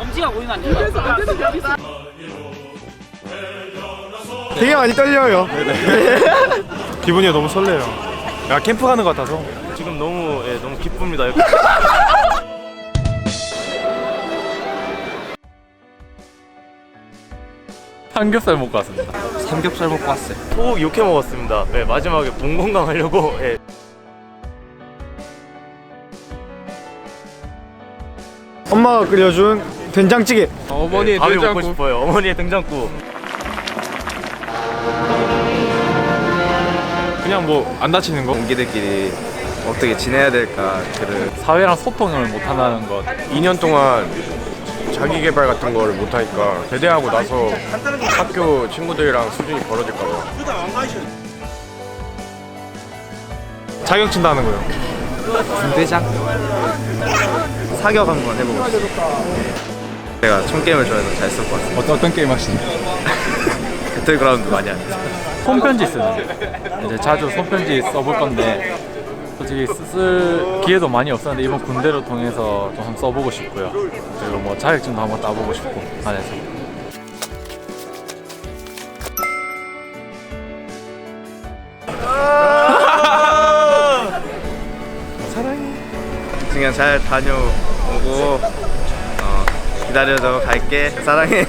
엄지가 보이면 안 된다. 되게 많이 떨려요. 기분이 너무 설레요. 야 캠프 가는 것 같아서. 지금 너무 예, 너무 기쁩니다. 삼겹살 먹고 왔습니다. 삼겹살 먹고 왔어요. 꼭 욕해 먹었습니다. 네, 마지막에 몸 건강하려고 예, 엄마가 끓여준 된장찌개. 어머니의 밥이 먹고 된장국. 싶어요. 어머니의 등장국. 그냥 뭐 안 다치는 거. 동기들끼리 어떻게 지내야 될까 그를 사회랑 소통을 못 한다는 것. 2년 동안 자기 개발 같은 거를 못 하니까 제대하고 나서 학교 친구들이랑 수준이 벌어질까 봐. 자격증 따는 거요. 군대장 사격 한번 해보고 싶어요 제가 총게임을 좋아해서 잘 쓸 것 같습니다 어떤, 어떤 게임 하시는? 배틀그라운드 많이 합니다 손편지 쓰는. 이제 자주 손편지 써볼 건데 솔직히 쓰- 쓸 기회도 많이 없었는데 이번 군대를 통해서 좀 한번 써보고 싶고요. 그리고 뭐 자격증도 한번 따보고 싶고 안에서. 그냥 잘 다녀오고 어, 기다려줘 갈게 사랑해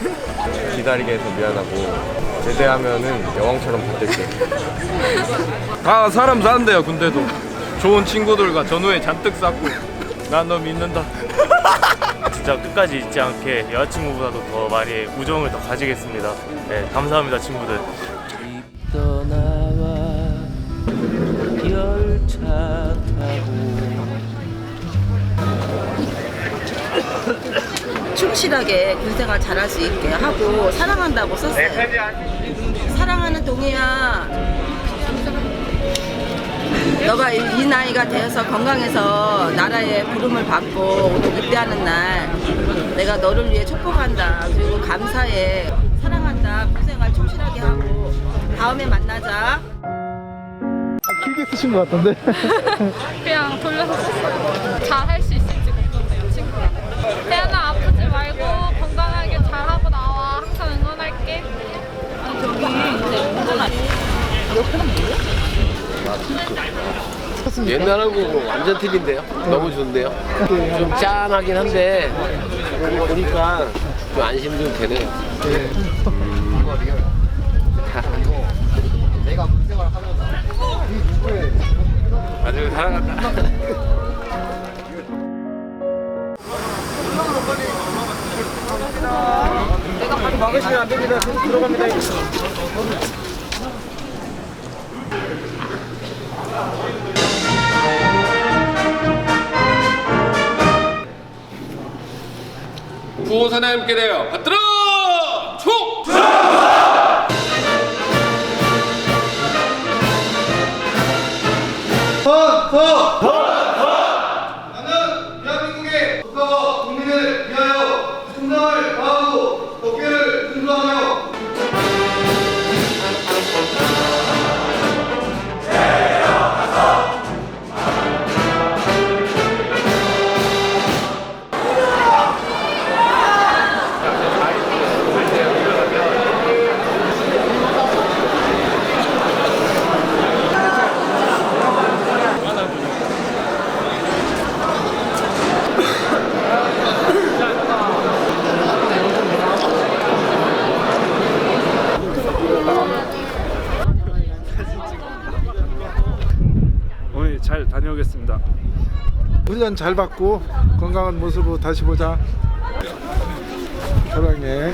기다리게 해서 미안하고 제대하면은 여왕처럼 버틸게. 아 사람 사는데요 군대도. 좋은 친구들과 전후에 잔뜩 쌓고 난 너 믿는다. 진짜 끝까지 잊지 않게 여자친구보다도 더 많이 우정을 더 가지겠습니다. 네, 감사합니다, 친구들. 충실하게 군생활 잘할 수 있게 하고 사랑한다고 썼어요. 사랑하는 동이야. 너가 이, 이 나이가 되어서 건강해서 나라의 부름을 받고 입대하는 날 내가 너를 위해 축복한다. 그리고 감사해. 사랑한다. 군생활 충실하게 하고 다음에 만나자. 그냥 돌려서 썼어요. 잘 할 수 있을지 걱정돼요, 친구랑. 태연아 아프지 말고 건강하게 잘하고 나와. 항상 응원할게. 옛날하고 완전 틀린데요? 너무 좋은데요? 좀 짠하긴 한데 이거 보니까 좀 안심 좀 되네요. 아주 사랑한다. 구호선에 함께 되어 받들어! 총! 대한 잘 다녀오겠습니다. 훈련 잘 받고 건강한 모습으로 다시 보자. 사랑해.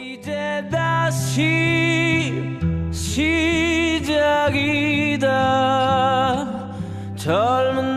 이제 다시 시작이 젊은